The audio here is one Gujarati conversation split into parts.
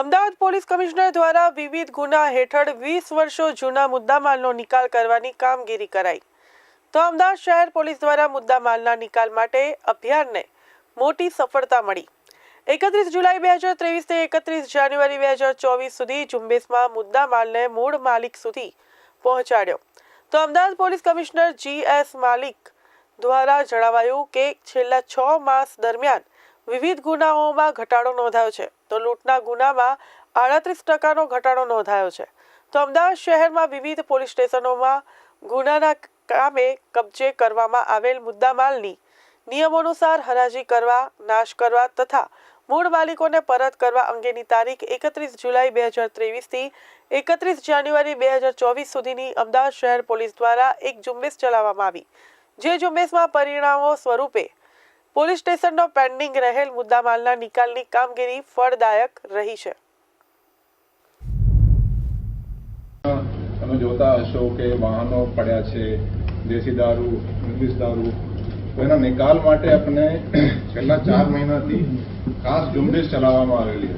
અમદાવાદ પોલીસ કમિશનર દ્વારા વિવિધ ગુના હેઠળ વીસ વર્ષો જૂના મુદ્દામાલનો નિકાલ કરવાની કામગીરી કરાઈ. તો અમદાવાદ શહેર પોલીસ દ્વારા મુદ્દામાલના નિકાલ માટે અભિયાનને મોટી સફળતા મળી. એકત્રીસ જુલાઈ બે હજાર ત્રેવીસથી એકત્રીસ જાન્યુઆરી બે હજાર ચોવીસ સુધી ઝુંબેશમાં મુદ્દામાલને મૂળ માલિક સુધી પહોંચાડ્યો. તો Ahmedabad police commissioner G S Malik દ્વારા જણાવાયું કે છેલ્લા છ માસ દરમિયાન વિવિધ ગુનાઓમાં ઘટાડો નોંધાયો છે. તો લૂંટના ગુનામાં આડત્રીસ ટકાનો ઘટાડો નોંધાયો છે. તો અમદાવાદ શહેરમાં વિવિધ પોલીસ સ્ટેશનોમાં ગુનાના કામે કબજે કરવામાં આવેલ મુદ્દામાલની નિયમોનુસાર હરાજી કરવા, નાશ કરવા તથા મૂળ માલિકોને પરત કરવા અંગેની તારીખ એકત્રીસ જુલાઈ બે હજાર ત્રેવીસથી એકત્રીસ જાન્યુઆરી બે હજાર ચોવીસ સુધીની અમદાવાદ શહેર પોલીસ દ્વારા એક ઝુંબેશ ચલાવવામાં આવી. જે ઝુંબેશમાં પરિણામો સ્વરૂપે પોલીસ સ્ટેશનનો પેન્ડિંગ રહેલ મુદ્દામાલના નિકાલની કામગીરી ફળદાયક રહી છે. તમે જોતા હશો કે વાહનો પડ્યા છે, દેશી દારૂ ઇંગ્લિશ દારૂ. એના નિકાલ માટે આપણે છેલ્લા ચાર મહિનાથી ખાસ ઝુંબેશ ચલાવવામાં આવેલી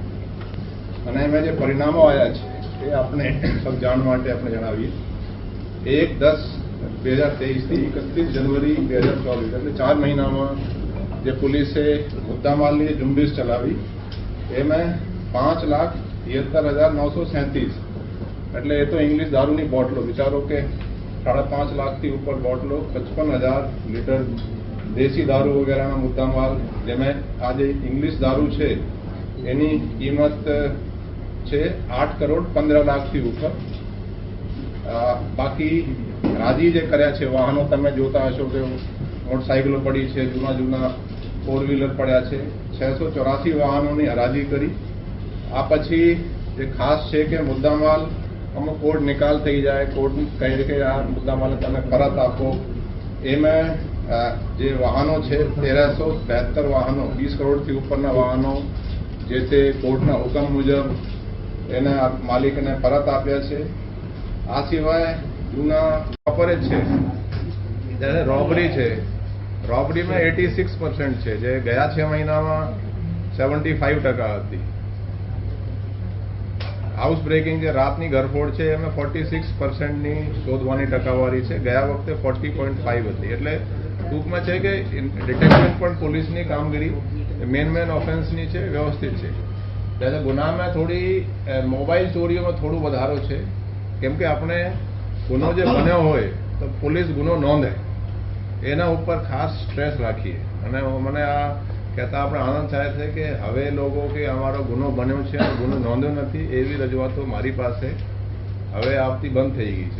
અને એમાં જે પરિણામો આવ્યા છે, એ આપણે સૌ જાણ માટે આપણે જણાવીએ. એક દસ બે હજાર તેવીસથી એકત્રીસ જનવરી બે હજાર ચોવીસ, એટલે ચાર મહિનામાં જે પોલીસે મુદ્દામાલની ઝુંબેશ ચલાવી, એમાં પાંચ લાખ તિહત્તર હજાર નવસો સેંત્રીસ. એટલે એ તો ઇંગ્લિશ દારૂની બોટલો. વિચારો કે સાડા પાંચ લાખથી ઉપર બોટલો, પચપન હજાર લીટર દેશી દારૂ વગેરેના મુદ્દામાલ, જેમાં આ જે ઇંગ્લિશ દારૂ છે, એની કિંમત છે આઠ કરોડ પંદર લાખથી ઉપર. બાકી રાજી જે કર્યા છે, વાહનો તમે જોતા હશો કે મોટરસાઇકલો પડી છે, જૂના જૂના ફોર વ્હીલર પડ્યા છે. છસો ચોરાસી વાહનોની હરાજી કરી. આ પછી જે ખાસ છે કે મુદ્દામાલ અમુક કોર્ટ નિકાલ થઈ જાય કોર્ટ કહે કે આ મુદ્દામાલ તમે પરત આપો. એમાં જે વાહનો છે, તેરસો બેહત્તર વાહનો, વીસ કરોડથી ઉપરના વાહનો, જે તે કોર્ટના હુકમ મુજબ એના માલિકને પરત આપ્યા છે. આ સિવાય જૂના ઓપરેટ છે જ્યારે રોબરી છે રોબરીમાં એટી સિક્સ પર્સન્ટ છે જે ગયા છ મહિનામાં સેવન્ટી ફાઇવ ટકા હતી. હાઉસ બ્રેકિંગ જે રાતની ઘરફોડ છે એમાં ફોર્ટી સિક્સ પર્સન્ટની શોધવાની ટકાવારી છે. ગયા વખતે ફોર્ટી પોઈન્ટ ફાઇવ હતી. એટલે ટૂંકમાં છે કે ડિટેક્શન પણ પોલીસની કામગીરી મેન મેન ઓફેન્સની છે વ્યવસ્થિત છે. ત્યારે ગુનામાં થોડી મોબાઈલ ચોરીઓમાં થોડું વધારો છે. કેમ કે આપણે ગુનો જે બન્યો હોય તો પોલીસ ગુનો નોંધે એના ઉપર ખાસ સ્ટ્રેસ રાખીએ. અને મને આ કહેતા આપણે આનંદ થાય છે કે હવે લોકો કે અમારો ગુનો બન્યો છે, ગુનો નોંધ્યો નથી, એવી રજૂઆતો મારી પાસે હવે આવતી બંધ થઈ ગઈ છે.